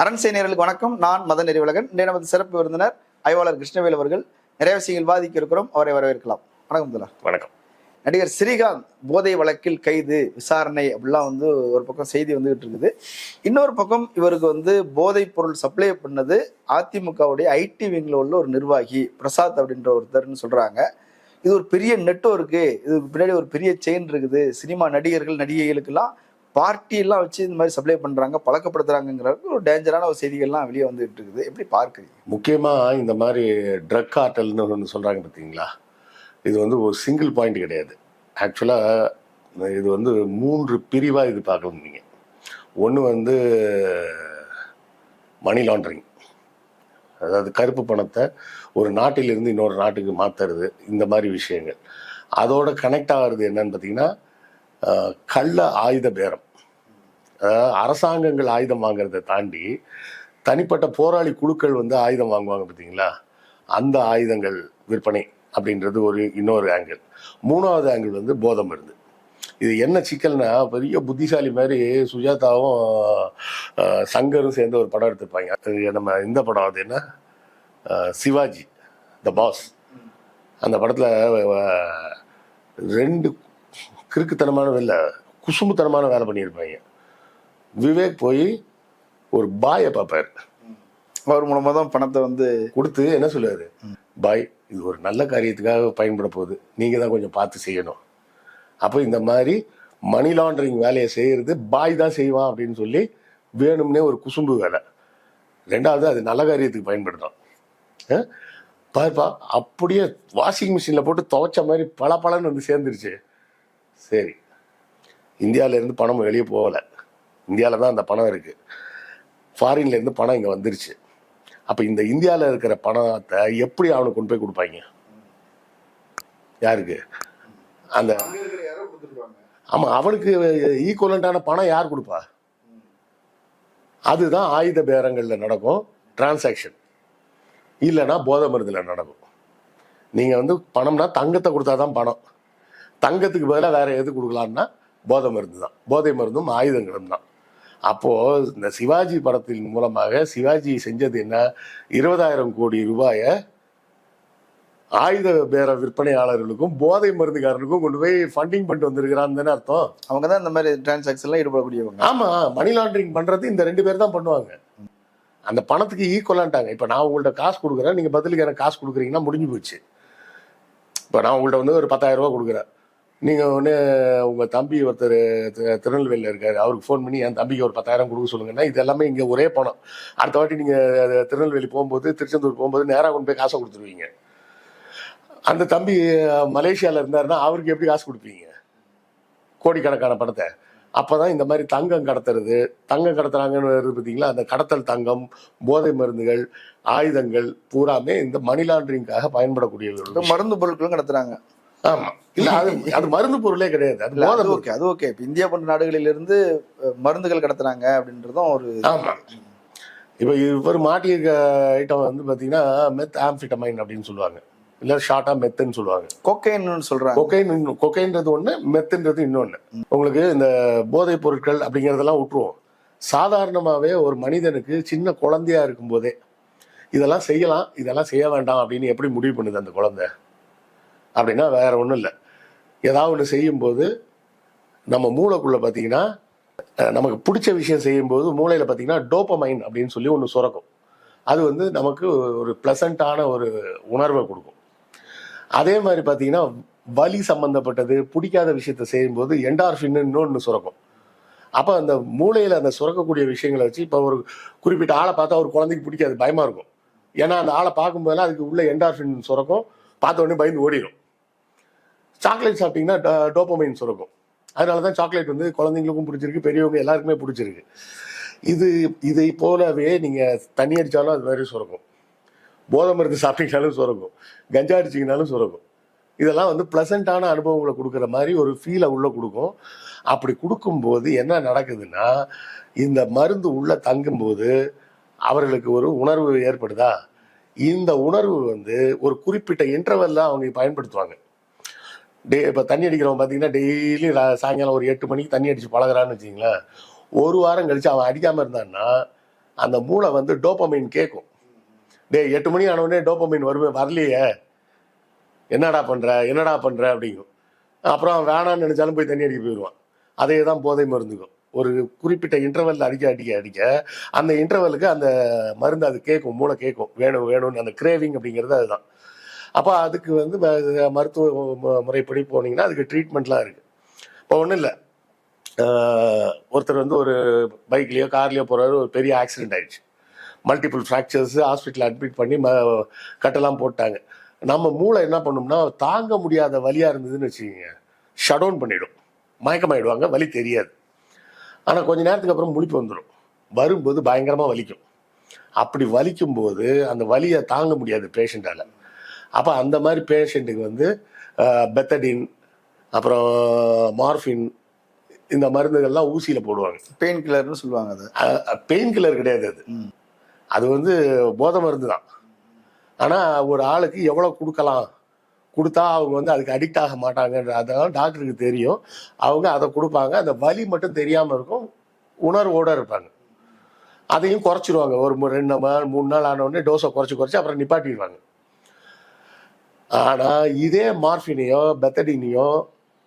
அரண்சை நேயர்களுக்கு வணக்கம். நான் மதன் நெறிவலகன் இன்றைய நமது சிறப்பு விருந்தினர் ஆய்வாளர் கிருஷ்ணவேல் அவர்கள். நிறைய விஷயங்கள் விவாதிக்க இருக்கிறோம். அவரை வரவேற்கலாம். வணக்கம் முதலா வணக்கம். நடிகர் ஸ்ரீகாந்த் போதை வழக்கில் கைது விசாரணை அப்படிலாம் வந்து ஒரு பக்கம் செய்தி வந்துகிட்டு இருக்குது. இன்னொரு பக்கம் இவருக்கு வந்து போதைப் பொருள் சப்ளை பண்ணது அதிமுகவுடைய ஐடி விங்கில் உள்ள ஒரு நிர்வாகி பிரசாத் அப்படின்ற ஒருத்தர்னு சொல்றாங்க. இது ஒரு பெரிய நெட்வொர்க்கு இதுக்கு பின்னாடி ஒரு பெரிய செயின் இருக்குது. சினிமா நடிகர்கள் நடிகைகளுக்கெல்லாம் பார்ட்டி எல்லாம் வச்சு இந்த மாதிரி சப்ளை பண்ணுறாங்க பழக்கப்படுத்துகிறாங்கிற ஒரு டேஞ்சரான ஒரு செய்திகள்லாம் வெளியே வந்துட்டு இருக்குது. எப்படி பார்க்குறீங்க? முக்கியமாக இந்த மாதிரி ட்ரக் ஆர்டல்னு ஒன்று சொல்கிறாங்க பார்த்தீங்களா? இது வந்து ஒரு சிங்கிள் பாயிண்ட் கிடையாது. ஆக்சுவலாக இது வந்து மூன்று பிரிவாக இது பார்க்கணும் நீங்கள் ஒன்று வந்து மணி லாண்ட்ரிங் அதாவது கருப்பு பணத்தை ஒரு நாட்டிலிருந்து இன்னொரு நாட்டுக்கு மாற்றுறது இந்த மாதிரி விஷயங்கள். அதோட கனெக்ட் ஆகிறது என்னன்னு பார்த்தீங்கன்னா கள்ள ஆயுத பேரம். அரசாங்கங்கள் ஆயுதம் வாங்குறதை தாண்டி தனிப்பட்ட போராளி குழுக்கள் வந்து ஆயுதம் வாங்குவாங்க பார்த்தீங்களா அந்த ஆயுதங்கள் விற்பனை அப்படின்றது ஒரு இன்னொரு ஆங்கிள் மூணாவது ஆங்கிள் வந்து போதை மருந்து. இது என்ன சிக்கல்னா பெரிய புத்திசாலி மாதிரி சுஜாதாவும் சங்கரும் சேர்ந்து ஒரு படம் எடுத்திருப்பாங்க. நம்ம இந்த படம் அது என்ன? சிவாஜி த பாஸ் அந்த படத்தில் ரெண்டு கிறுக்குத்தனமான வேலை குசும்புத்தனமான வேலை பண்ணியிருப்பாங்க. விவேக் போய் ஒரு பாயை பார்ப்பார். அவர் மூலமா தான் பணத்தை வந்து கொடுத்து என்ன சொல்லுவாரு? பாய் இது ஒரு நல்ல காரியத்துக்காக பயன்பட போகுது. நீங்க தான் கொஞ்சம் பார்த்து செய்யணும். அப்போ இந்த மாதிரி மணி லாண்டரிங் வேலையை செய்யறது பாய் தான் செய்வான் அப்படின்னு சொல்லி வேணும்னே ஒரு குசும்பு வேலை. ரெண்டாவது அது நல்ல காரியத்துக்கு பயன்படுத்தும்? பாருப்பா அப்படியே வாஷிங் மிஷினில் போட்டு துவைச்ச மாதிரி பல பலன்னு வந்து சேர்ந்துருச்சு. சரி இந்தியால இருந்து பணம் வெளியே போகலை. இந்தியாவில் தான் அந்த பணம் இருக்கு. ஃபாரின்ல இருந்து பணம் இங்கே வந்துருச்சு. அப்போ இந்த இந்தியாவில் இருக்கிற பணத்தை எப்படி அவனுக்கு கொண்டு போய் கொடுப்பாங்க? யாருக்கு? அந்த ஆமாம் அவனுக்கு ஈக்குவலண்டான பணம் யார் கொடுப்பா? அதுதான் ஆயுத பேரங்களில் நடக்கும் டிரான்சாக்ஷன் இல்லைன்னா போதை மருந்தில் நடக்கும். நீங்கள் வந்து பணம்னா தங்கத்தை கொடுத்தா தான் பணம். தங்கத்துக்கு பதிலாக வேற எது கொடுக்கலான்னா போதை மருந்து தான் போதை மருந்தும் ஆயுதங்களும் தான். அப்போ இந்த சிவாஜி படத்தின் மூலமாக சிவாஜி செஞ்சது என்ன? இருபதாயிரம் கோடி ரூபாயை ஆயுத பேர விற்பனையாளர்களுக்கும் போதை மருந்துகாரனுக்கும் கொண்டு போய் ஃபண்டிங் பண்ணிட்டு வந்திருக்கிறான்னு அர்த்தம். அவங்க தான் இந்த மாதிரி டிரான்சாக்ஷன்லாம் ஈடுபடக்கூடியவங்க. ஆமா மணி லாண்டரிங் பண்றது இந்த ரெண்டு பேர் தான் பண்ணுவாங்க. அந்த பணத்துக்கு ஈக்குவலான்ட்டாங்க இப்போ நான் உங்கள்ட்ட காசு கொடுக்குறேன் நீங்க பதிலுக்கு எனக்கு காசு கொடுக்குறீங்கன்னா முடிஞ்சு போச்சு. இப்போ நான் உங்கள்ட்ட வந்து ஒரு பத்தாயிரம் ரூபாய் கொடுக்குறேன். நீங்கள் ஒன்று உங்கள் தம்பி ஒருத்தர் திருநெல்வேலியில் இருக்கார். அவருக்கு ஃபோன் பண்ணி என் தம்பிக்கு ஒரு பத்தாயிரம் கொடுக்க சொல்லுங்கன்னா இது எல்லாமே இங்கே ஒரே பணம். அடுத்த வாட்டி நீங்கள் திருநெல்வேலி போகும்போது திருச்செந்தூர் போகும்போது நேராக கொண்டு போய் காசை கொடுத்துருவீங்க. அந்த தம்பி மலேசியாவில் இருந்தாருன்னா அவருக்கு எப்படி காசு கொடுப்பீங்க? கோடிக்கணக்கான பணத்தை. அப்பதான் இந்த மாதிரி தங்கம் கடத்துறது தங்கம் கடத்துறாங்கன்னு வருது பார்த்தீங்களா அந்த கடத்தல் தங்கம் போதை மருந்துகள் ஆயுதங்கள் பூராமே இந்த மணி லாண்டரிங்காக பயன்படக்கூடியவர்கள் மருந்து பொருட்களும் கடத்துறாங்க. ஆமா. இல்ல அது அது மருந்து பொருளே கிடையாது. அது போதை ஓகே அது ஓகே. இப்ப இந்தியா போன்ற நாடுகளிலிருந்து மருந்துகள் கடத்துறாங்க அப்படின்றதும் ஒரு ஆமா. இப்போ இவர் மாட்டியிருக்க ஐட்டம் வந்து பாத்தீங்கன்னா மெத் ஆம்ஃபிட்டமைன் அப்படின்னு சொல்லுவாங்க. இல்ல ஷார்ட்டா மெத்துன்னு சொல்லுவாங்க. கொக்கைன்னு சொல்றாங்க. கொக்கைன் கொக்கைன்றது ஒண்ணு மெத்துன்றது இன்னொன்னு. உங்களுக்கு இந்த போதைப் பொருட்கள் அப்படிங்கறதெல்லாம் விட்டுருவோம் சாதாரணமாவே ஒரு மனிதனுக்கு சின்ன குழந்தையா இருக்கும்போதே இதெல்லாம் செய்யலாம் இதெல்லாம் செய்ய வேண்டாம் அப்படின்னு எப்படி முடிவு பண்ணுது அந்த குழந்தை? அப்படின்னா வேற ஒன்றும் இல்லை. ஏதாவது ஒன்று செய்யும்போது நம்ம மூளைக்குள்ளே பார்த்தீங்கன்னா நமக்கு பிடிச்ச விஷயம் செய்யும்போது மூளையில் பார்த்தீங்கன்னா டோப்பமைன் அப்படின்னு சொல்லி ஒன்று சுரக்கும். அது வந்து நமக்கு ஒரு ப்ளசண்ட்டான ஒரு உணர்வை கொடுக்கும். அதே மாதிரி பார்த்தீங்கன்னா வலி சம்மந்தப்பட்டது பிடிக்காத விஷயத்த செய்யும்போது என்டார்ஃபின்னு இன்னொன்று சுரக்கும். அப்போ அந்த மூளையில் அந்த சுரக்கக்கூடிய விஷயங்களை வச்சு இப்போ ஒரு குறிப்பிட்ட ஆளை பார்த்தா ஒரு குழந்தைக்கு பிடிக்காது பயமாக இருக்கும். ஏன்னா அந்த ஆளை பார்க்கும்போதெல்லாம் அதுக்கு உள்ள என்டார்ஃபின் சுரக்கும். பார்த்த உடனே பயந்து ஓடிடும் சாக்லேட் சாப்பிட்டீங்கன்னா டோ- டோப்பமைன் சுரக்கும். அதனால தான் சாக்லேட் வந்து குழந்தைங்களுக்கும் பிடிச்சிருக்கு பெரியவங்க எல்லாருக்குமே பிடிச்சிருக்கு. இது இதை போலவே நீங்கள் தண்ணி அடித்தாலும் அது மாதிரி சுரக்கும். போதை மருந்து சாப்பிட்டீங்கனாலும் சுரக்கும். கஞ்சா அடிச்சிங்கனாலும் சுரக்கும். இதெல்லாம் வந்து ப்ளசண்ட்டான அனுபவங்களை கொடுக்குற மாதிரி ஒரு ஃபீலை உள்ளே கொடுக்கும். அப்படி கொடுக்கும்போது என்ன நடக்குதுன்னா இந்த மருந்து உள்ளே தங்கும்போது அவர்களுக்கு ஒரு உணர்வு ஏற்படுதா? இந்த உணர்வு வந்து ஒரு குறிப்பிட்ட இன்டர்வெல்ல அவங்க பயன்படுத்துவாங்க. டே இப்போ தண்ணி அடிக்கிறவன் பார்த்தீங்கன்னா டெய்லி சாயங்காலம் ஒரு எட்டு மணிக்கு தண்ணி அடித்து பழகுறான்னு வச்சிங்களேன் ஒரு வாரம் கழித்து அவன் அடிக்காமல் இருந்தான்னா அந்த மூளை வந்து டோப்பமைன் கேட்கும் டேய் எட்டு மணி ஆனவுடனே டோப்பமைன் வருமே வரலையே. என்னடா பண்ணுற என்னடா பண்ணுற அப்படிங்கும். அப்புறம் அவன் வேணாம்னு நினச்சாலும் போய் தண்ணி அடிக்க போயிடுவான். அதே தான் போதை மருந்துக்கும். ஒரு குறிப்பிட்ட இன்டர்வெல்ல அடிக்க அடிக்க அடிக்க அந்த இன்டர்வெலுக்கு அந்த மருந்து அது கேட்கும் மூளை கேட்கும் வேணும் வேணும்னு அந்த கிரேவிங் அப்படிங்கிறது அதுதான். அப்போ அதுக்கு வந்து ம- மருத்துவ முறைப்படி போனீங்கன்னா அதுக்கு ட்ரீட்மெண்ட்லாம் இருக்கு. இப்போ ஒன்றும் இல்லை. ஒருத்தர் வந்து ஒரு பைக்லேயோ கார்லேயோ போகிறாரு ஒரு பெரிய ஆக்சிடென்ட் ஆயிடுச்சு. மல்டிபிள் ஃப்ராக்சர்ஸ் ஹாஸ்பிட்டல் அட்மிட் பண்ணி ம கட்டெல்லாம் போட்டாங்க. நம்ம மூளை என்ன பண்ணோம்னா தாங்க முடியாத வலியாக இருந்ததுன்னு வச்சுக்கோங்க. ஷட் டவுன் பண்ணிடும். மயக்கமாயிடுவாங்க. வலி தெரியாது. ஆனால் கொஞ்ச நேரத்துக்கு அப்புறம் முழிப்பு வந்துடும் வரும்போது பயங்கரமாக வலிக்கும். அப்படி வலிக்கும் போது அந்த வலியை தாங்க முடியாது பேஷண்ட்டால் அப்போ அந்த மாதிரி பேஷண்ட்டுக்கு வந்து பெத்தடின் அப்புறம் மார்ஃபின் இந்த மருந்துகள்லாம் ஊசியில் போடுவாங்க. பெயின் கில்லர்னு சொல்லுவாங்க அது. பெயின் கில்லர் கிடையாது அது. அது வந்து போதை மருந்து தான். ஆனால் ஒரு ஆளுக்கு எவ்வளோ கொடுக்கலாம்? கொடுத்தா அவங்க வந்து அதுக்கு அடிக்ட் ஆக மாட்டாங்கன்ற அதெல்லாம் டாக்டருக்கு தெரியும். அவங்க அதை கொடுப்பாங்க. அந்த வலி மட்டும் தெரியாமல் இருக்கும். உணர்வோட இருப்பாங்க. அதையும் குறைச்சிருவாங்க. ஒரு ரெண்டு நாள் மூணு நாள் ஆன உடனே டோஸை குறைச்சி குறைச்சி அப்புறம் நிப்பாட்டிடுவாங்க. ஆனால் இதே மார்ஃபினையோ பெத்தடினையோ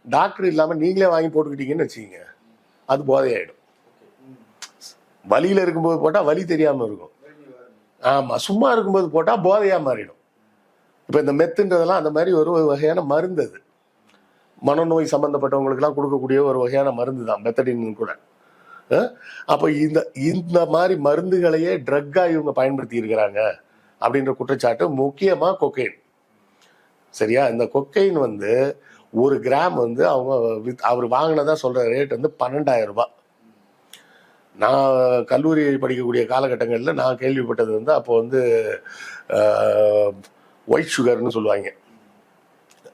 டாக்டர் இல்லாமல் நீங்களே வாங்கி போட்டுக்கிட்டீங்கன்னு வச்சுக்கோங்க. அது போதையாயிடும். வலியில் இருக்கும்போது போட்டால் வலி தெரியாமல் இருக்கும். ஆமாம் சும்மா இருக்கும்போது போட்டால் போதையாக மாறிடும். இப்போ இந்த மெத்துன்றதெல்லாம் அந்த மாதிரி ஒரு வகையான மருந்து அது. மனநோய் சம்மந்தப்பட்டவங்களுக்குலாம் கொடுக்கக்கூடிய ஒரு வகையான மருந்து தான் மெத்தடின்னு கூட. அப்போ இந்த இந்த மாதிரி மருந்துகளையே ட்ரக்காக இவங்க பயன்படுத்தி இருக்கிறாங்க அப்படின்ற குற்றச்சாட்டு முக்கியமாக கொக்கைன் சரியா? இந்த கொக்கைன் வந்து ஒரு கிராம் வந்து அவங்க வித் அவர் வாங்கினதா சொல்ற ரேட் வந்து பன்னெண்டாயிரம் ரூபாய் நான் கல்லூரி படிக்கக்கூடிய காலகட்டங்களில் நான் கேள்விப்பட்டது வந்து அப்போ வந்து ஒயிட் சுகர்னு சொல்லுவாங்க.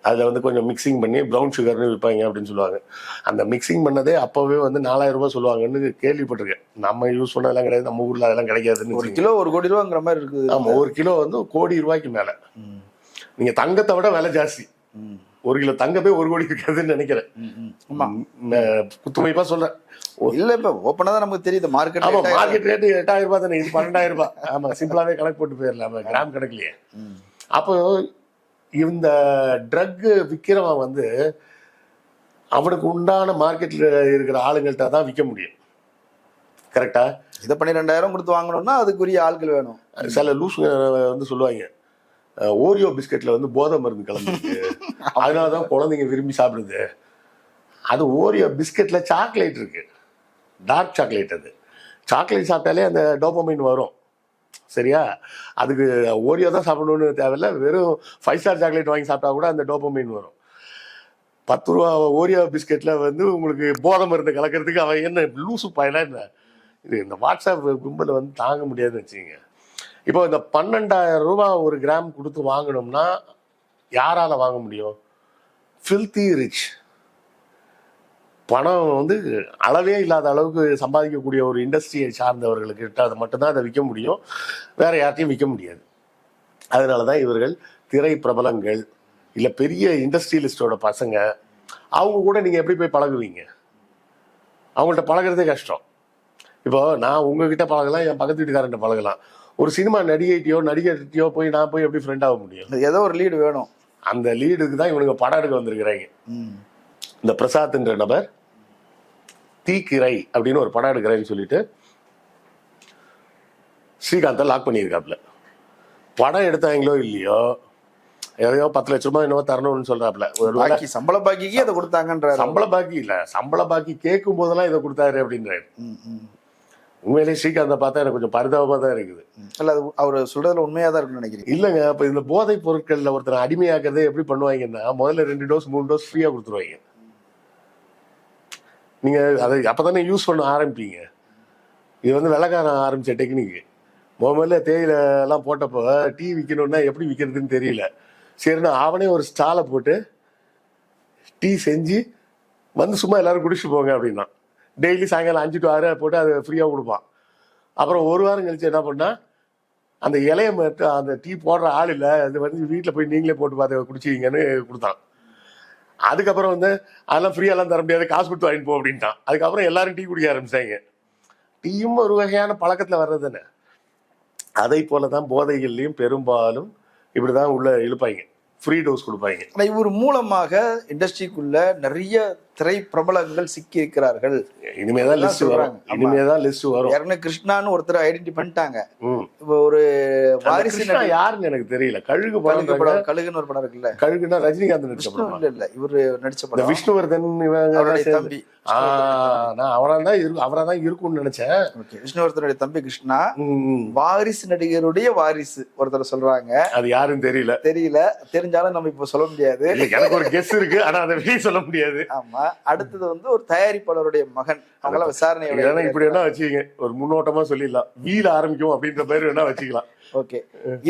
அதில் வந்து கொஞ்சம் மிக்சிங் பண்ணி ப்ரௌன் சுகர்னு விற்பாங்க அப்படின்னு சொல்லுவாங்க. அந்த மிக்சிங் பண்ணதே அப்போவே வந்து நாலாயிரம் ரூபாய் சொல்லுவாங்கன்னு கேள்விப்பட்டிருக்கேன். நம்ம யூஸ் பண்ணதெல்லாம் கிடையாது நம்ம ஊரில் அதெல்லாம் கிடைக்காதுன்னு ஒரு. கிலோ ஒரு கோடி ரூபாங்கிற மாதிரி இருக்குது. ஆமா ஒரு கிலோ வந்து கோடி ரூபாய்க்கு மேலே. நீங்க தங்கத்தை விட விலை ஜாஸ்தி. ஒரு கிலோ தங்கமே ஒரு கோடி இருக்காதுன்னு நினைக்கிறேன். ஆமா. குத்துமைப்பா சொல்றேன். இல்ல இப்ப ஓப்பனா தான் நமக்கு தெரியுது. ஆமா மார்க்கெட் மார்க்கெட் ரேட்டு எட்டாயிரம் ரூபாய் தானே இது பன்னெண்டாயிரம் ரூபாய். ஆமா. சிம்பிளாவே கணக்கு போட்டு போயிடலாம் கிராம் கணக்குலயே. அப்போ இந்த ட்ரக் விற்கிறவன் வந்து அவனுக்கு உண்டான மார்க்கெட்ல இருக்கிற ஆளுங்கள்ட்ட தான் விற்க முடியும். கரெக்டா இதை பன்னிரெண்டாயிரம் கொடுத்து வாங்கணும்னா அதுக்குரிய ஆட்கள் வேணும். சில லூசுங்க வந்து சொல்லுவாங்க. ஓரியோ பிஸ்கட்ல வந்து போதை மருந்து கலந்துருக்கு. அதனால தான் குழந்தைங்க விரும்பி சாப்பிடுது. அது ஓரியோ பிஸ்கட்ல சாக்லேட் இருக்கு. டார்க் சாக்லேட் அது. சாக்லேட் சாப்பிட்டாலே அந்த டோபமைன் வரும். சரியா? அதுக்கு ஓரியோ தான் சாப்பிடணும்னு தேவையில்ல. வெறும் ஃபைவ் ஸ்டார் சாக்லேட் வாங்கி சாப்பிட்டா கூட அந்த டோபமைன் வரும். பத்து ரூபா ஓரியோ பிஸ்கெட்ல வந்து உங்களுக்கு போதை மருந்து கலக்கிறதுக்கு அவன் என்ன லூசு பயனா என்ன? இது இந்த வாட்ஸ்அப் கும்பலை வந்து தாங்க முடியாதுன்னு வச்சுக்கோங்க. இப்போ இந்த பன்னெண்டாயிரம் ரூபாய் ஒரு கிராம் கொடுத்து வாங்கணும்னா யாரால வாங்க முடியும்? ஃபில்தி ரிச் பணம் வந்து அளவே இல்லாத அளவுக்கு சம்பாதிக்கக்கூடிய ஒரு இண்டஸ்ட்ரியை சார்ந்தவர்களுக்கிட்ட அதை மட்டும்தான் அதை விற்க முடியும். வேற யார்ட்டையும் விற்க முடியாது. அதனால தான் இவர்கள் திரை பிரபலங்கள் இல்லை பெரிய இண்டஸ்ட்ரியலிஸ்டோட பசங்க அவங்க கூட நீங்கள் எப்படி போய் பழகுவீங்க? அவங்கள்ட்ட பழகுறதே கஷ்டம். இப்போ நான் உங்ககிட்ட பழகலாம் என் பக்கத்து வீட்டுக்காரன்ட்ட பழகலாம். ஒரு சினிமா நடிகைட்டையோ நடிகர்கிட்டயோ போய் நான் போய் எப்படி ஃப்ரெண்ட் ஆக முடியும்? ஏதோ ஒரு லீடு வேணும். அந்த லீடுக்கு தான் இவனுங்க படம் எடுக்க வந்திருக்கிறாங்க. இந்த பிரசாத்ன்ற நபர் தீக்கிரை அப்படின்னு ஒரு படம் எடுக்கிறேன்னு சொல்லிட்டு ஸ்ரீகாந்தை லாக் பண்ணியிருக்காப்புல. படம் எடுத்தாங்களோ இல்லையோ எதையோ பத்து லட்ச ரூபாய் என்னவோ தரணும்னு சொல்றாப்புல. பாக்கி சம்பள பாக்கிக்கு அதை கொடுத்தாங்கன்றாரு. சம்பள பாக்கி இல்ல. சம்பள பாக்கி கேட்கும் போதெல்லாம் இதை கொடுத்தாரு அப்படின்றாரு. ம், ம். உண்மையிலேயே ஸ்ரீகாந்தை பார்த்தா எனக்கு கொஞ்சம் பரிதாபமா தான் இருக்குது. இல்ல அது அவர் சொல்றதுல உண்மையா தான் இருக்குன்னு நினைக்கிறேன் இல்லைங்க அப்ப இந்த போதைப் பொருட்கள்ல ஒருத்தர் அடிமையாக்குறதை எப்படி பண்ணுவாங்கன்னா முதல்ல ரெண்டு டோஸ் மூணு டோஸ் ஃப்ரீயா கொடுத்துருவாங்க. நீங்க அதை அப்பதானே யூஸ் பண்ண ஆரம்பிப்பீங்க. இது வந்து வெள்ளக்காரன் ஆரம்பிச்ச டெக்னிக் முதல்ல தேயில எல்லாம் போட்டப்போ டீ விற்கணும்னா எப்படி விற்கிறதுன்னு தெரியல. சரிண்ணா அவனே ஒரு ஸ்டாலை போட்டு டீ செஞ்சு வந்து சும்மா எல்லாரும் குடிச்சிட்டு போங்க அப்படின்னா. டெய்லி சாயங்காலம் அஞ்சு டு ஆறு போட்டு அதை ஃப்ரீயாக கொடுப்பான். அப்புறம் ஒரு வாரம் கழிச்சு என்ன பண்ணா அந்த இலைய மட்டும் அந்த டீ போடுற ஆள் இல்லை அது வந்து வீட்டில் போய் நீங்களே போட்டு பார்த்து குடிச்சிங்கன்னு கொடுத்தான். அதுக்கப்புறம் வந்து அதெல்லாம் ஃப்ரீயெல்லாம் தர முடியாது காசு கொடுத்து வாங்கிட்டு போ அப்படின்ட்டான். அதுக்கப்புறம் எல்லாரும் டீ குடிக்க ஆரம்பிச்சாங்க. டீயும் ஒரு வகையான பழக்கத்தில் வர்றதுன்னு. அதை போல தான் போதைகள்லையும் பெரும்பாலும் இப்படி தான் உள்ள இழுப்பாங்க. ஃப்ரீ டோஸ் கொடுப்பாங்க. ஆனா இவர் மூலமாக இண்டஸ்ட்ரிக்குள்ள நிறைய திரை பிரபலங்கள் சிக்கி இருக்கிறார்கள் இனிமேதான் லிஸ்ட் வரும். இனிமேதான் லிஸ்ட் வரும். ஏற்கனவே கிருஷ்ணான்னு ஒருத்தர் ஐடென்டி பண்ணிட்டாங்க. இப்போ ஒரு வாரிசு யாருன்னு எனக்கு தெரியல. கழுகு கழுகு படம் கழுகுன்னு ஒரு படம் இருக்குல்ல. கழுகுனா ரஜினிகாந்த் நடிச்ச படமா? இல்ல இல்ல. இவரு நடிச்ச படம். விஷ்ணுவர்தன் தம்பி. நான் அவரா தான் இரு அவரா தான் இருக்கும்னு நினைச்சேன். விஷ்ணுவர்தனுடைய தம்பி கிருஷ்ணா. வாரிசு நடிகருடைய வாரிசு ஒருத்தர் சொல்றாங்க. அது யாருன்னு தெரியல. தெரியல. தெரிஞ்சாலும் நம்ம இப்ப சொல்ல முடியாது. எனக்கு ஒரு கெஸ் இருக்கு. ஆனா அதை வெளியே சொல்ல முடியாது. ஆமா. அடுத்தது வந்து ஒரு தயாரிப்பாளருடைய மகன். அவங்களாம் விசாரணை ஏன்னா இப்படி வேணா வச்சுக்கங்க. ஒரு முன்னோட்டமா சொல்லிடலாம். வீல ஆரம்பிக்கும் அப்படின்ற பேர் வேணா வச்சுக்கலாம். ஓகே.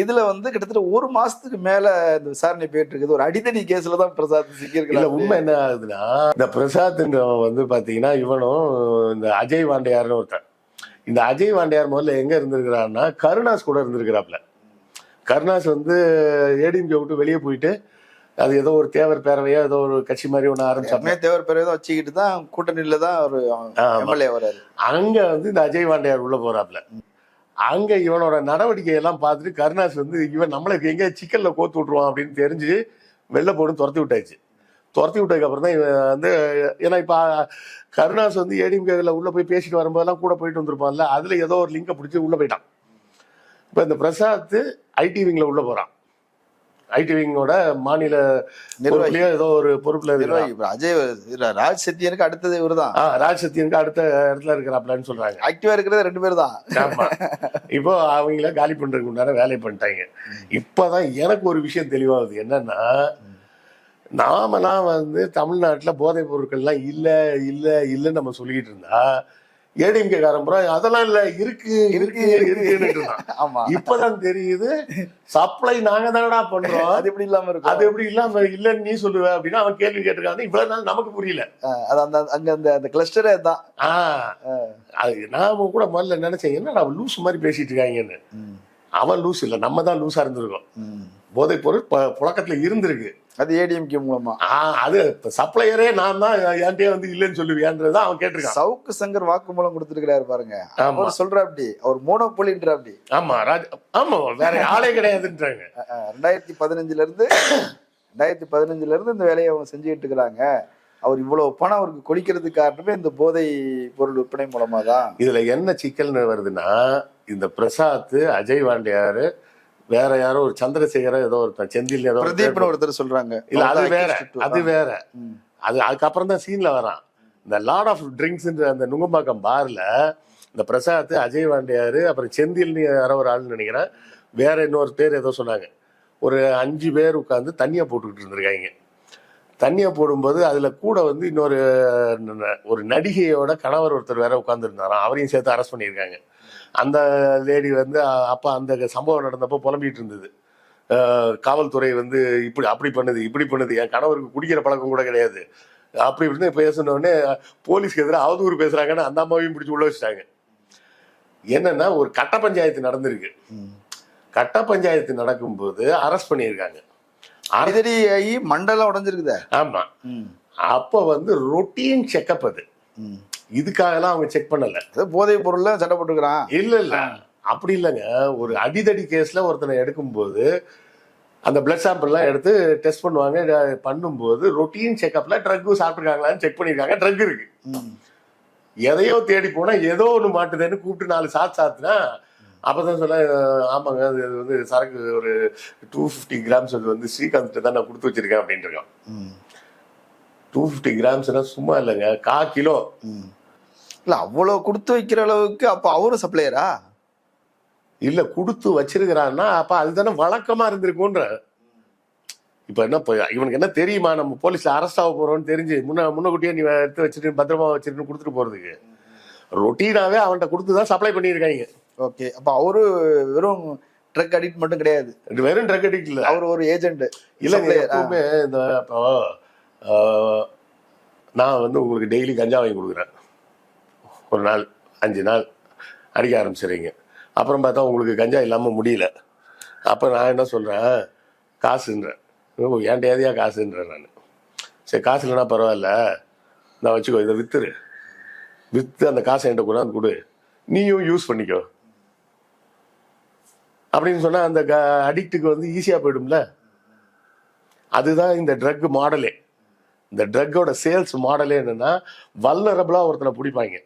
இதுல வந்து கிட்டத்தட்ட ஒரு மாசத்துக்கு மேல இந்த விசாரணை போயிட்டு இருக்குது. ஒரு அடிதடி கேஸ்ல தான் பிரசாத் இல்ல சிக்கியிருக்கலாம் உண்மை என்ன ஆகுதுன்னா இந்த பிரசாத்ன்றவன் வந்து பாத்தீங்கன்னா இவனும் இந்த அஜய் வாண்டையார்னு ஒருத்தன். இந்த அஜய் வாண்டையார் முதல்ல எங்க இருந்திருக்கிறான்னா கருணாஸ் கூட இருந்திருக்கிறாப்ல கருணாஸ் வந்து ஏடிஎம்கே விட்டு வெளியே போயிட்டு அது ஏதோ ஒரு தேவர் பேரவையோ ஏதோ ஒரு கட்சி மாதிரி ஒன்று ஆரம்பிச்சாங்க தேவர் பேரை தான் வச்சுக்கிட்டு தான் கூட்டணியில தான் ஒரு ஆமா. எம்எல்ஏ வராரு அங்க வந்து இந்த அஜய் வாண்டையார் உள்ள போறாப்ல. அங்க இவனோட நடவடிக்கை எல்லாம் பார்த்துட்டு கருணாஸ் வந்து இவன் நம்மளுக்கு எங்க சிக்கல்ல கோத்து விட்டுருவான் அப்படின்னு தெரிஞ்சு வெளில போட்டு துரத்தி விட்டாச்சு. துரத்தி விட்டதுக்கு அப்புறம் தான் இவன் வந்து ஏன்னா இப்ப கருணாஸ் வந்து ஏடிஎம்கேல உள்ள போய் பேசிட்டு வரும்போதெல்லாம் கூட போயிட்டு வந்திருப்பான்ல அதுல ஏதோ ஒரு லிங்கை பிடிச்சி உள்ள போயிட்டான். இப்ப இந்த பிரசாத் ஐடி விங்ல உள்ள போறான். ஐடி விங்கோட மாநில நிர்வாகி. பொறுப்புலயோ ஏதோ ஒரு பொறுப்புல நிர்வாகி இப்ப அஜய் ராஜ் செட்டியனுக்கு அடுத்தது இவர்தான். ஆ, ராஜ் சத்தியனுக்கு அடுத்த இடத்துல இருக்கிறாப்லன்னு சொல்றாங்க. ஆக்டிவா இருக்கிறது ரெண்டு பேர் தான் இப்போ அவங்கள காலி பண்றதுக்கு உண்டான வேலையை பண்ணிட்டாங்க. இப்பதான் எனக்கு ஒரு விஷயம் தெளிவாகுது. என்னன்னா நாமெல்லாம் வந்து தமிழ்நாட்டுல போதைப் பொருட்கள்லாம் இல்ல இல்ல இல்லன்னு நம்ம சொல்லிட்டு இருந்தா ஏடிஎம்கே காரம்புறம் அதெல்லாம் இல்ல இருக்கு இருக்கு இருக்குன்னு ஆமா. இப்பதான் தெரியுது சப்ளை நாங்க தானடா பண்றோம். அது எப்படி இல்லாம இருக்கும்? அது எப்படி இல்லாம இல்லன்னு நீ சொல்லுவ அப்படின்னா அவன் கேள்வி கேட்டிருக்கான். இவ்வளவு நாள் நமக்கு புரியல. அது அந்த அங்க அந்த அந்த கிளஸ்டரே தான் ஆஹ் அது நாம கூட முதல்ல நினைச்சேன் என்னடா அவன் லூஸ் மாதிரி பேசிட்டு இருக்காங்கன்னு. அவன் லூஸ் இல்ல நம்ம தான் லூஸா இருந்திருக்கோம். போதைப் பொருள் புழக்கத்துல இருந்திருக்கு. அது ஏடிஎம்கே மூலமா. அது சப்ளையரே நான் தான் என்கிட்டயே வந்து இல்லைன்னு சொல்லுவியான்றதான் அவன் கேட்டிருக்கான். சவுக்கு சங்கர் வாக்குமூலம் கொடுத்திருக்கிறாரு பாருங்க. அவர் சொல்ற அப்படி அவர் மோனோபோலின்ற அப்படி ஆமா ராஜ் ஆமா வேற ஆளே கிடையாதுன்றாங்க. ரெண்டாயிரத்தி பதினஞ்சுல இருந்து ரெண்டாயிரத்தி பதினஞ்சுல இருந்து இந்த வேலையை அவங்க செஞ்சுக்கிட்டு இருக்கிறாங்க. அவர் இவ்வளவு பணம் அவருக்கு கொளிக்கிறதுக்கு காரணமே இந்த போதை பொருள் விற்பனை மூலமா தான் இதுல என்ன சிக்கல்னு வருதுன்னா இந்த பிரசாத் அஜய் வாண்டியாரு வேற யாரோ ஒரு சந்திரசேகர ஏதோ ஒருத்தன் செந்தில் ஏதோ பிரதீப்னு ஒருத்தர் சொல்றாங்க. இல்ல அது வேற அது வேற. அது அதுக்கப்புறம் தான் சீன்ல வரான். இந்த லார்ட் ஆஃப் ட்ரிங்க்ஸ்ன்ற அந்த நுங்கம்பாக்கம் பார்ல இந்த பிரசாத் அஜய் வாண்டியாரு அப்புறம் செந்தில்னு யாரோ ஒரு ஆள்னு நினைக்கிறேன். வேற இன்னொரு பேர் ஏதோ சொன்னாங்க. ஒரு அஞ்சு பேர் உட்காந்து தண்ணியை போட்டுக்கிட்டு இருந்திருக்காங்க. தண்ணியை போடும்போது அதுல கூட வந்து இன்னொரு ஒரு நடிகையோட கணவர் ஒருத்தர் வேற உட்காந்துருந்தாராம் அவரையும் சேர்த்து அரெஸ்ட் பண்ணியிருக்காங்க. அந்த லேடி வந்து அப்ப அந்த சம்பவம் நடந்தப்போ புலம்பிட்டு இருந்தது. காவல்துறை வந்து இப்படி அப்படி பண்ணுது இப்படி பண்ணுது என் கணவருக்கு குடிக்கிற பழக்கம் கூட கிடையாது. அப்படி இப்படின்னு பேசின உடனே போலீஸ்க்கு எதிராக அவதூறு பேசுறாங்கன்னு அந்த அம்மாவையும் பிடிச்சி உள்ள வச்சுட்டாங்க. என்னன்னா ஒரு கட்ட பஞ்சாயத்து நடந்திருக்கு. கட்ட பஞ்சாயத்து நடக்கும்போது அரெஸ்ட் பண்ணியிருக்காங்க. அடிதடி ஆகி மண்டலம் உடைஞ்சிருக்குதே. ஆமா. ம். அப்ப வந்து ரொட்டீன் செக்கப் அது. இதுக்காகலாம் அவங்க செக் பண்ணல. போதைப் பொருள்ல சண்டை போட்டுக்கிறான். இல்ல இல்ல. அப்படி இல்லைங்க. ஒரு அடிதடி கேஸ்ல ஒருத்தனை எடுக்கும்போது அந்த பிளட் சாம்பிள்லாம் எடுத்து டெஸ்ட் பண்ணுவாங்க. பண்ணும்போது ரொட்டீன் செக்கப்ல ட்ரக் சாப்பிட்டுருக்காங்களான்னு செக் பண்ணிருக்காங்க ட்ரக் இருக்கு. எதையோ தேடி போனா ஏதோ ஒண்ணு மாட்டுதுன்னு கூப்பிட்டு நாலு சாத்து சாத்துனா அப்பதான் சொல்ல ஆமாங்க. அது வந்து சரக்கு ஒரு டூ ஃபிஃப்டி கிராம்ஸ் அது வந்து ஸ்ரீகாந்த் தான் நான் கொடுத்து வச்சிருக்கேன். அப்படின்ட்டு இருக்கான். டூ ஃபிஃப்டி கிராம்ஸ்னா சும்மா இல்லைங்க. கா கிலோ. இல்ல அவ்வளவு கொடுத்து வைக்கிற அளவுக்கு அப்ப அவரும் சப்ளையரா இல்ல கொடுத்து வச்சிருக்கிறான்னா அப்ப அதுதானே வழக்கமா இருந்திருக்கும்ன்ற. இப்ப என்ன இப்ப இவனுக்கு என்ன தெரியுமா? நம்ம போலீஸ்ல அரெஸ்ட் ஆக போறோம்னு தெரிஞ்சு முன்ன முன்னக்கூட்டியே நீ எடுத்து வச்சுட்டு பத்திரமா வச்சிருன்னு கொடுத்துட்டு போறதுக்கு. ரொட்டீனாவே அவன்கிட்ட கொடுத்து தான் சப்ளை பண்ணியிருக்காங்க. ஓகே அப்ப அவரு வெறும் ட்ரக் அடிக்ட் மட்டும் கிடையாது. வெறும் ட்ரக் அடிக்ட் இல்ல. அவர் ஒரு ஏஜென்ட் இல்லைங்க எப்பவுமே இந்த இப்போ நான் வந்து உங்களுக்கு டெய்லி கஞ்சா வாங்கி கொடுக்குறேன். ஒரு நாள் அஞ்சு நாள் அடிக்க ஆரம்பிச்சிடுறீங்க. அப்புறம் பார்த்தா உங்களுக்கு கஞ்சா இல்லாமல் முடியல. அப்போ நான் என்ன சொல்கிறேன் காசுன்றேன் ஓ ஏன்ட்ட ஏதையா காசுன்றேன் நான். சரி காசு இல்லைன்னா பரவாயில்ல. நான் வச்சுக்கோ இதை வித்துரு. விற்று அந்த காசை என்கிட்ட கொண்டாந்து கொடு. நீயும் யூஸ் பண்ணிக்கோ. அப்படின்னு சொன்னால் அந்த க அடிக்ட்டுக்கு வந்து ஈஸியாக போயிடும்ல. அதுதான் இந்த ட்ரக் மாடலே இந்த ட்ரக்கோட சேல்ஸ் மாடலே என்னென்னா வல்லரபுளாக ஒருத்தனை பிடிப்பாங்க.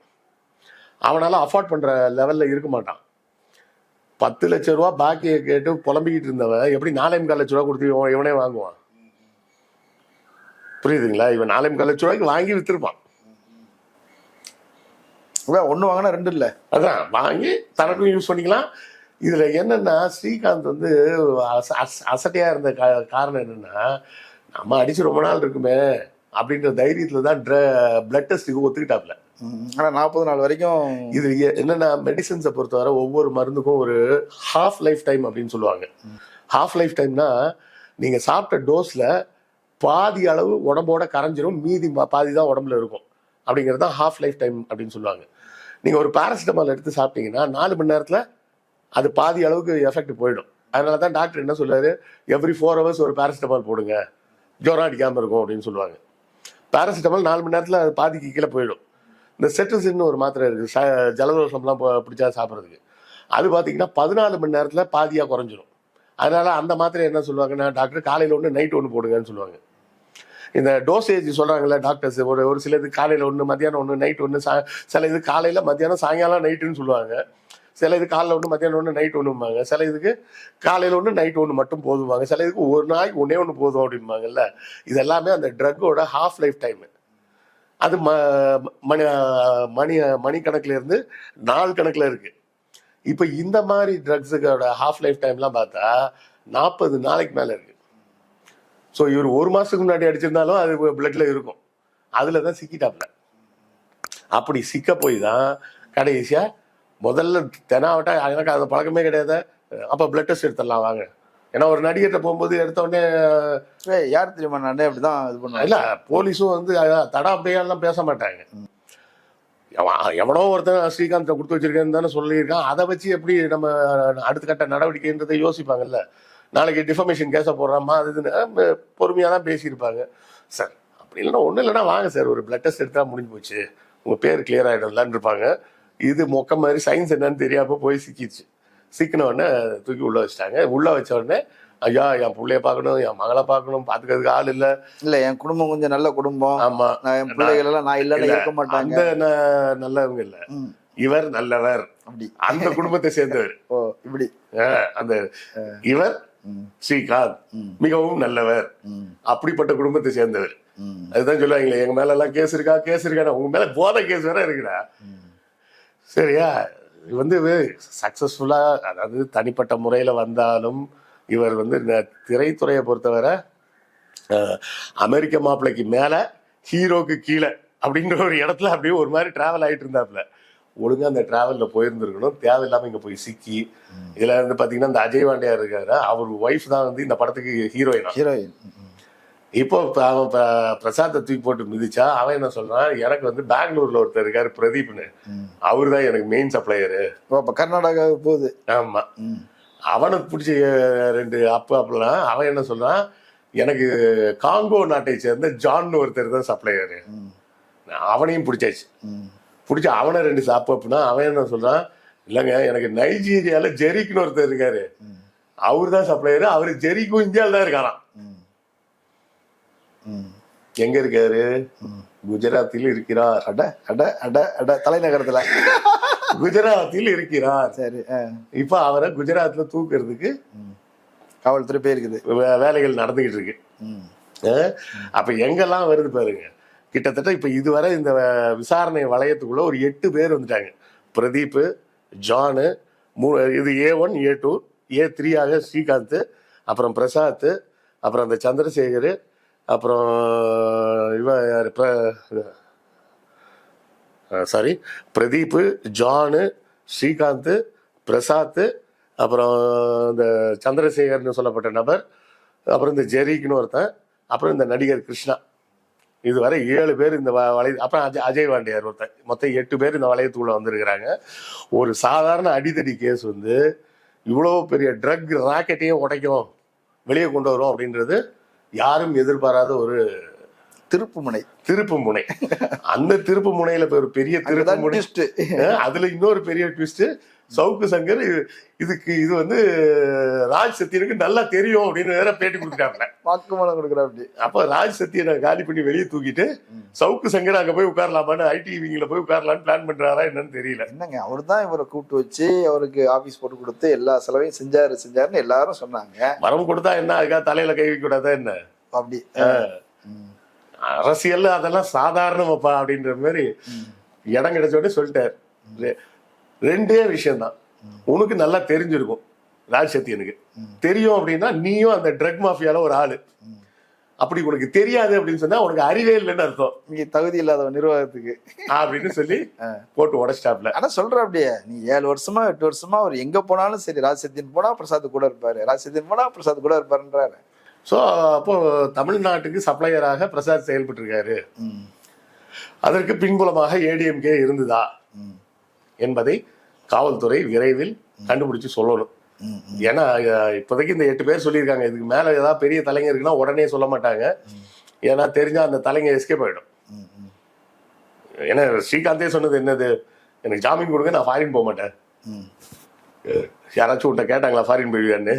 அவனால அஃபோர்ட் பண்ற லெவல்ல இருக்க மாட்டான். பத்து லட்ச ரூபா பாக்கியை கேட்டு புலம்பிக்கிட்டு இருந்தவன் எப்படி நாலே முக்கால் லட்ச ரூபா கொடுத்து இவன் வாங்குவான்? புரியுதுங்களா? இவன் நாலே முக்கால் லட்ச ரூபாய்க்கு வாங்கி வித்திருப்பான். ஒன்னு வாங்கினா ரெண்டு இல்ல. அதான் வாங்கி தனக்கும் யூஸ் பண்ணிக்கலாம். இதுல என்னன்னா ஸ்ரீகாந்த் வந்து அச- அச- அசட்டையா இருந்த காரணம் என்னன்னா நம்ம அடிச்சு ரொம்ப நாள் இருக்குமே. அப்படின்ற தைரியத்துல தான் பிளட் டெஸ்ட்டுக்கு ஒத்துக்கிட்டாப்ல ம். ஆனா நாற்பது நாள் வரைக்கும் இது என்னன்னா மெடிசன்ஸை பொறுத்தவரை ஒவ்வொரு மருந்துக்கும் ஒரு ஹாஃப் லைஃப் டைம் அப்படின்னு சொல்லுவாங்க. ஹாஃப் லைஃப் டைம்னா நீங்க சாப்பிட்ட டோஸ்ல பாதி அளவு உடம்போட கரைஞ்சிரும் மீதி பாதி தான் உடம்புல இருக்கும். அப்படிங்கிறது தான் ஹாஃப் லைஃப் டைம் அப்படின்னு சொல்லுவாங்க. நீங்க ஒரு பேராசிட்டமால் எடுத்து சாப்பிட்டீங்கன்னா நாலு மணி நேரத்துல அது பாதி அளவுக்கு எஃபெக்ட் போயிடும். அதனால தான் டாக்டர் என்ன சொல்றாரு? எவ்ரி ஃபோர் ஹவர்ஸ் ஒரு பேராசிட்டமால் போடுங்க. ஜுரம் அடிக்காம இருக்கும் அப்படின்னு சொல்லுவாங்க. பேராசிட்டமால் நாலு மணி நேரத்தில் அது பாதிக்கு கீழே போயிடும். இந்த செட்ரசின்னு ஒரு மாத்திரை இருக்குது ச- ஜலதோஷம்லாம் பிடிச்சா சாப்பிட்றதுக்கு. அது பார்த்தீங்கன்னா பதினாலு மணி நேரத்தில் பாதியாக குறைஞ்சிரும். அதனால் அந்த மாத்திரை என்ன சொல்லுவாங்கன்னா டாக்டர் காலையில் ஒன்று நைட் ஒன்று போடுங்கன்னு சொல்லுவாங்க. இந்த டோசேஜ் சொல்கிறாங்கல்ல டாக்டர்ஸ் ஒரு ஒரு சில இது காலையில் ஒன்று மத்தியானம் ஒன்று நைட் ஒன்று சா சில இது காலையில் மத்தியானம் சாயங்காலம் நைட்டுன்னு சொல்லுவாங்க. சில இது காலையில் ஒன்று மத்தியானம் ஒன்று நைட் ஒன்றும்பாங்க சில இதுக்கு காலையில் ஒன்று நைட் ஒன்று மட்டும் போதும்பாங்க. சில இதுக்கு ஒரு நாளைக்கு ஒன்றே ஒன்று போதும் அப்படிம்பாங்கல்ல. இது எல்லாமே அந்த ட்ரக்கோட ஹாஃப் லைஃப் டைமு அது ம மணி மணி மணிக்கணக்கில் இருந்து நாள் கணக்கில் இருக்குது இப்போ இந்த மாதிரி ட்ரக்ஸுக்கோட ஹாஃப் லைஃப் டைம்லாம் பார்த்தா நாற்பது நாளைக்கு மேலே இருக்குது ஸோ இவர் ஒரு மாதத்துக்கு முன்னாடி அடிச்சிருந்தாலும் அது பிளட்ல இருக்கும். அதில் தான் சிக்கிட்டாப்ல அப்படி சிக்க போய் தான் கடைசியாக முதல்ல தெனாவட்டா எனக்கு அந்த பழக்கமே கிடையாது. அப்போ பிளட் டெஸ்ட் எடுத்துடலாம் வாங்க. ஏன்னா ஒரு நடிகர்கிட்ட போகும்போது எடுத்த உடனே ஏய், யார் தெரியுமா நானே? அப்படிதான் இது பண்ணுவேன் இல்ல போலீஸும் வந்து தடா அப்படியெல்லாம் பேச மாட்டாங்க. எவன் ஒருத்தன் ஸ்ரீகாந்தை கொடுத்து வச்சிருக்கேன்னு தானே சொல்லியிருக்கான். அதை வச்சு எப்படி நம்ம அடுத்த கட்ட நடவடிக்கைன்றதை யோசிப்பாங்கல்ல. நாளைக்கு டிஃபமேஷன் கேஸை போடுறாமா அது இதுன்னு பொறுமையாக தான் பேசியிருப்பாங்க. சார் அப்படி இல்லைன்னா ஒன்றும் இல்லைன்னா வாங்க சார் ஒரு பிளட் டெஸ்ட் எடுத்தா முடிஞ்சு போச்சு. உங்கள் பேர் கிளியர் ஆகிடும்லான்னு இருப்பாங்க. இது மொக்க மாதிரி சயின்ஸ் என்னன்னு தெரியாம போய் சிக்கிச்சு. சிக்கின உடனே தூக்கி உள்ள வச்சிட்டாங்க. உள்ள வச்ச உடனே ஐயா என் பிள்ளைய பார்க்கணும் என் மகளை பார்க்கணும் பார்த்துக்கிறதுக்கு ஆள் இல்லை. இல்ல என் குடும்பம் கொஞ்சம் நல்ல குடும்பம். ஆமா. நான் என் பிள்ளைகள் எல்லாம் நான் இல்லைன்னு இல்ல, இருக்க மாட்டாங்க. அந்த நல்லவங்க இல்ல. இவர் நல்லவர். அப்படி. அந்த குடும்பத்தை சேர்ந்தவர். ஓ இப்படி. அந்த இவர் ஸ்ரீகாந்த். மிகவும் நல்லவர். அப்படிப்பட்ட குடும்பத்தை சேர்ந்தவர். அதுதான் சொல்லுவாங்களே எங்க மேல எல்லாம் கேஸ் இருக்கா? கேஸ் இருக்கா? உங்க மேல போதை கேஸ் வேற இருக்குடா. சரியா? இது வந்து சக்சஸ்ஃபுல்லா அதாவது தனிப்பட்ட முறையில வந்தாலும் இவர் வந்து இந்த திரைத்துறையை பொறுத்தவரை அமெரிக்க மாப்பிள்ளைக்கு மேல ஹீரோக்கு கீழே அப்படின்ற ஒரு இடத்துல அப்படியே ஒரு மாதிரி டிராவல் ஆயிட்டு இருந்தாப்ல ஒழுங்கா அந்த டிராவல்ல போயிருந்திருக்கணும். தேவையில்லாம இங்க போய் சிக்கி இதுல வந்து பாத்தீங்கன்னா இந்த அஜய் வாண்டியார் இருக்காரு. அவர் ஒய்ஃப் தான் வந்து இந்த படத்துக்கு ஹீரோயினா ஹீரோயின். இப்போ இப்ப அவன் பிரசாத்தை தூக்கி போட்டு மிதிச்சா அவன் என்ன சொல்றான் எனக்கு வந்து பெங்களூர்ல ஒருத்தர் இருக்காரு பிரதீப்னு. அவர் தான் எனக்கு மெயின் சப்ளையரு ஓ அப்ப கர்நாடகாவுக்கு போகுது. ஆமா. அவனுக்கு பிடிச்ச ரெண்டு அப்பா அப்பெல்லாம் அவன் என்ன சொல்றான் எனக்கு காங்கோ நாட்டை சேர்ந்த ஜான் ஒருத்தர் தான் சப்ளையரு அவனையும் பிடிச்சாச்சு. பிடிச்ச அவனை ரெண்டு சாப்பு அப்படின்னா அவன் என்ன சொல்றான் இல்லைங்க எனக்கு நைஜீரியால ஜெரிக்குன்னு ஒருத்தர் இருக்காரு. அவர் தான் சப்ளையரு அவரு ஜெரிக்கும் இந்தியாவில் தான் இருக்காராம். எங்க இருக்காரு. குஜராத்தில் இருக்கிறார். அட அட அட அட தலைநகரத்துல. குஜராத்தில் இருக்கிறார். சரி. இப்ப அவரை குஜராத்ல தூக்குறதுக்கு. காவல்துறை போயிருக்குது. வேலைகள் நடந்துகிட்டு இருக்கு அப்ப எங்கெல்லாம் வருது பாருங்க. கிட்டத்தட்ட இப்ப இதுவரை இந்த விசாரணை வளையத்துக்குள்ள ஒரு எட்டு பேர் வந்துட்டாங்க. பிரதீப் ஜானு மூ இது ஏ ஒன் ஏ டூ ஏ த்ரீயாக ஸ்ரீகாந்த் அப்புறம் பிரசாத் அப்புறம் அந்த சந்திரசேகர் அப்புறம் இவ இப்போ சாரி பிரதீப் ஜானு ஸ்ரீகாந்த் பிரசாத் அப்புறம் இந்த சந்திரசேகர்னு சொல்லப்பட்ட நபர் அப்புறம் இந்த ஜெரிக்குன்னு ஒருத்தன் அப்புறம் இந்த நடிகர் கிருஷ்ணா. இதுவரை ஏழு பேர் இந்த வ- வளைய அப்புறம் அஜய் அஜய் வாண்டியார் ஒருத்தன். மொத்தம் எட்டு பேர் இந்த வளையத்துக்குள்ள வந்திருக்கிறாங்க. ஒரு சாதாரண அடிதடி கேஸ் வந்து இவ்வளோ பெரிய ட்ரக் ராக்கெட்டையும் உடைக்கும் வெளியே கொண்டு வரும் அப்படின்றது யாரும் எதிர்பாராத ஒரு திருப்பு முனை. திருப்பு முனை. அந்த திருப்பு முனையில ஒரு பெரிய திருப்பு முனை. அதுல இன்னொரு பெரிய ட்விஸ்ட் சவுக்கு சங்கர் இது- இதுக்கு இது வந்து ராஜ் சத்தியனுக்கு நல்லா தெரியும் அப்படின்னு வேற பேட்டி கொடுத்துட்டாங்க வாக்குமூலம் கொடுக்குற அப்படி. அப்ப ராஜ் சத்தியனை காலி பண்ணி வெளியே தூக்கிட்டு சவுக்கு சங்கர் அங்க போய் உட்காரலாமான்னு ஐடி விங்கில போய் உட்காரலான்னு பிளான் பண்றாரா என்னன்னு தெரியல. என்னங்க அவர் தான் இவரை கூப்பிட்டு வச்சு அவருக்கு ஆபீஸ் போட்டு கொடுத்து எல்லா செலவையும் செஞ்சாரு செஞ்சாருன்னு எல்லாரும் சொன்னாங்க. வரம் கொடுத்தா என்ன அதுக்காக தலையில கை வைக்க கூடாதா என்ன? அப்படி. ம். அரசியல்ல அதெல்லாம் சாதாரணமாப்பா அப்படின்ற மாதிரி இடம் கிடைச்ச உடனே சொல்லிட்டார். ரெண்டே விஷயம்தான். உனக்கு நல்லா தெரிஞ்சிருக்கும் ராஜ் சத்தியனுக்கு தெரியும் அப்படின்னா நீயும் அந்த ட்ரக் மாஃபியால ஒரு ஆளு. அப்படி உனக்கு தெரியாது அப்படின்னு சொன்னா உனக்கு அறிவே இல்லைன்னு அர்த்தம். இங்க தகுதி இல்லாதவன் நிர்வாகத்துக்கு. அப்படின்னு சொல்லி போட்டு உடச்சிட்டாப்ல. ஆனா சொல்ற அப்படியே நீ ஏழு வருஷமா எட்டு வருஷமா அவர் எங்க போனாலும் சரி ராஜசத்தியன் போனா பிரசாத் கூட இருப்பாரு. ராஜசத்தியன் போனா பிரசாத் கூட இருப்பாருன்றாரு. ஸோ அப்போ தமிழ்நாட்டுக்கு சப்ளையராக பிரசாத் செயல்பட்டு இருக்காரு. அதற்கு பின்புலமாக ஏடிஎம்கே இருந்ததா. என்பதை காவல்துறை விரைவில் கண்டுபிடிச்சு சொல்லணும். ஏன்னா இப்போதைக்கு இந்த எட்டு பேர் சொல்லியிருக்காங்க இதுக்கு மேல ஏதாவது பெரிய தலைங்க இருக்குன்னா உடனே சொல்ல மாட்டாங்க ஏன்னா தெரிஞ்சா அந்த தலைங்க எஸ்கேப் ஆயிடும் ம். ம். ஏன்னா ஸ்ரீகாந்தே சொன்னது என்னது எனக்கு ஜாமீன் கொடுங்க நான் ஃபாரின் போக மாட்டேன். யாராச்சும் உன்ட்ட கேட்டாங்களா ஃபாரின் போயிடுவான்னு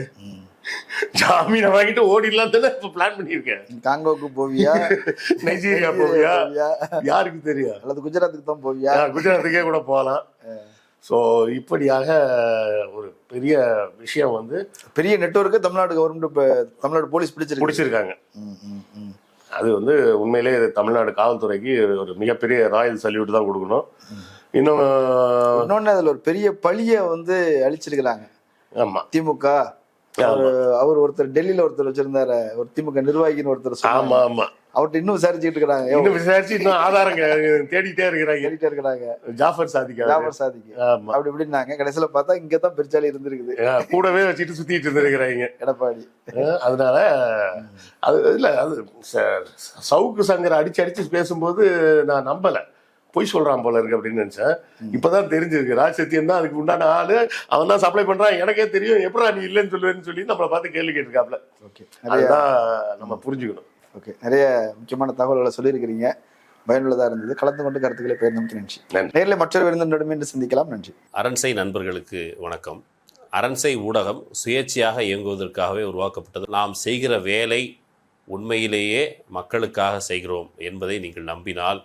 ஜாமீனை வாங்கிட்டு ஓடிடலாம் தானே இப்போ பிளான் பண்ணியிருக்கேன். காங்கோக்கு போவியா? நைஜீரியா போவியா? யாருக்கு தெரியும்? அல்லது குஜராத்துக்கு தான் போவியா? குஜராத்துக்கே கூட போகலாம். ஸோ இப்படியாக ஒரு பெரிய விஷயம் வந்து பெரிய நெட்வொர்க்கு தமிழ்நாடு கவர்மெண்ட் இப்ப தமிழ்நாடு போலீஸ் பிடிச்சிருக்கு. பிடிச்சிருக்காங்க. அது வந்து உண்மையிலே இது தமிழ்நாடு காவல்துறைக்கு ஒரு மிகப்பெரிய ராயல் சல்யூட் தான் கொடுக்கணும். இன்னும் இன்னொன்னு அதுல ஒரு பெரிய பழிய வந்து அழிச்சிருக்கிறாங்க. ஆமா. திமுக அவரு ஒருத்தர் டெல்லியில ஒருத்தர் வச்சிருந்தாரு. ஒரு திமுக நிர்வாகின்னு ஒருத்தர் ஆமா ஆமா. அவர்கிட்ட இன்னும் விசாரிச்சுட்டு இருக்கிறாங்க. இன்னும் விசாரிச்சு இன்னும் ஆதாரங்க தேடிட்டே இருக்கிறாங்க. கேட்டுட்டே இருக்கிறாங்க. ஜாஃபர் சாதிக்கா ஜாபர் சாதிக்கு. அப்படி இப்படின்னாங்க. கடைசியில பார்த்தா இங்கதான் பெருச்சாலி இருந்திருக்குது. கூடவே வச்சுட்டு சுத்திட்டு இருந்திருக்கிறாங்க. எடப்பாடி. அதனால அது இல்ல அது சவுக்கு சங்கர் அடிச்சு அடிச்சு பேசும்போது நான் நம்பல. பொய் சொல்றான் போல இருக்கு அப்படின்னு நினைச்சேன். இப்பதான் தெரிஞ்சிருக்கு. ராஜ் சத்தியன் தான் அதுக்கு உண்டான ஆளு. அவன் தான் சப்ளை பண்றான். எனக்கே தெரியும். எப்படா நீ இல்லைன்னு சொல்லுவேன்னு சொல்லி நம்மளை பார்த்து கேள்வி கேட்டிருக்காப்ல. ஓகே. நிறைய அதுதான் நம்ம புரிஞ்சுக்கணும். ஓகே. நிறைய முக்கியமான தகவல்களை சொல்லியிருக்கிறீங்க. பயனுள்ளதா இருந்தது. கலந்து கொண்டு கருத்துக்களை பெயர்ந்தமைக்கு நன்றி. நன்றி. நேரில் மற்றொரு விருந்தினரிடம் மீண்டும் சந்திக்கலாம். நன்றி. அரண்சை நண்பர்களுக்கு வணக்கம். அரண்சை ஊடகம் சுயேட்சையாக இயங்குவதற்காகவே உருவாக்கப்பட்டது. நாம் செய்கிற வேலை உண்மையிலேயே மக்களுக்காக செய்கிறோம் என்பதை நீங்கள் நம்பினால்